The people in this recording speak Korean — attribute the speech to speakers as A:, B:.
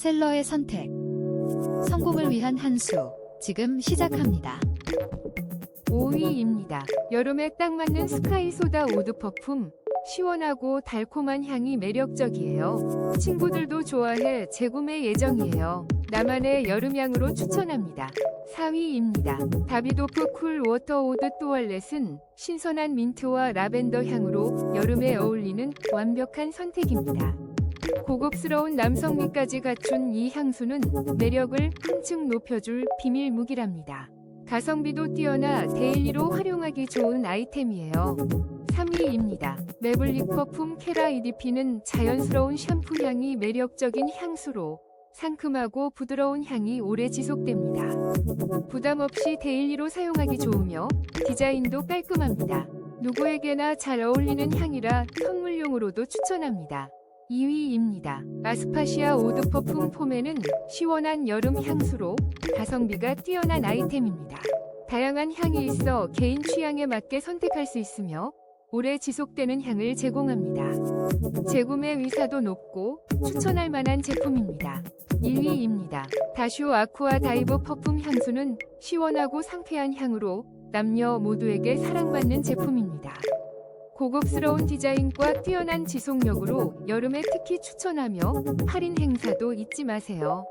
A: 셀러의 선택. 성공을 위한 한 수. 지금 시작합니다.
B: 5위입니다. 여름에 딱 맞는 스카이 소다 오드 퍼퓸. 시원하고 달콤한 향이 매력적이에요. 친구들도 좋아해 재구매 예정이에요. 나만의 여름향으로 추천합니다. 4위입니다. 다비도프 쿨 워터 오드 또알렛은 신선한 민트와 라벤더 향으로 여름에 어울리는 완벽한 선택입니다. 고급스러운 남성미까지 갖춘 이 향수는 매력을 한층 높여줄 비밀 무기랍니다. 가성비도 뛰어나 데일리로 활용하기 좋은 아이템이에요. 3위입니다. 매블릭 퍼퓸 케라 EDP는 자연스러운 샴푸 향이 매력적인 향수로 상큼하고 부드러운 향이 오래 지속됩니다. 부담 없이 데일리로 사용하기 좋으며 디자인도 깔끔합니다. 누구에게나 잘 어울리는 향이라 선물용으로도 추천합니다. 2위입니다. 아스파시아 오드 퍼퓸 폼에는 시원한 여름 향수로 가성비가 뛰어난 아이템입니다. 다양한 향이 있어 개인 취향에 맞게 선택할 수 있으며 오래 지속되는 향을 제공합니다. 재구매 위사도 높고 추천할 만한 제품입니다. 1위입니다. 다쇼 아쿠아 다이브 퍼퓸 향수는 시원하고 상쾌한 향으로 남녀 모두에게 사랑받는 제품입니다. 고급스러운 디자인과 뛰어난 지속력으로 여름에 특히 추천하며 할인 행사도 잊지 마세요.